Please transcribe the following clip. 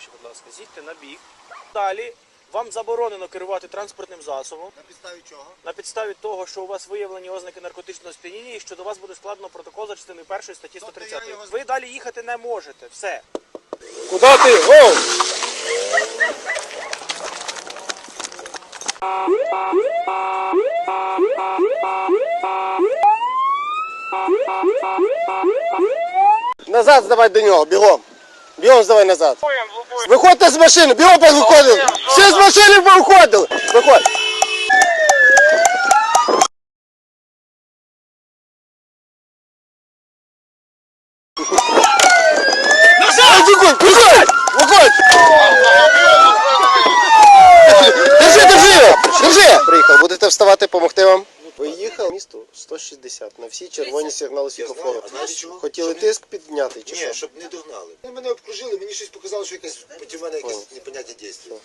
становище, будь ласка. З'їдьте на бік. Далі вам заборонено керувати транспортним засобом На підставі чого? на підставі того, що у вас виявлені ознаки наркотичного сп'яніння і що до вас буде складено протокол за частиною першої статті Тобто 130. я його- Ви далі їхати не можете. Все. Куди ти? Гоу! Назад здавай до нього, бігом. Бігом здавай назад. Виходьте з машини, бігом виходили. Всі з машини виходили. Виходь. Виходь, виходь! Виходь! Держи, держи! Держи! Приїхав, будете вставати, допомогти вам? Виїхав місто 160 на всі червоні сигнали чого? Хотіли тиск підняти чи Ні, що? щоб не догнали. Вони мене обкружили, мені щось показало, що якесь проти мене якесь непонятне дійство.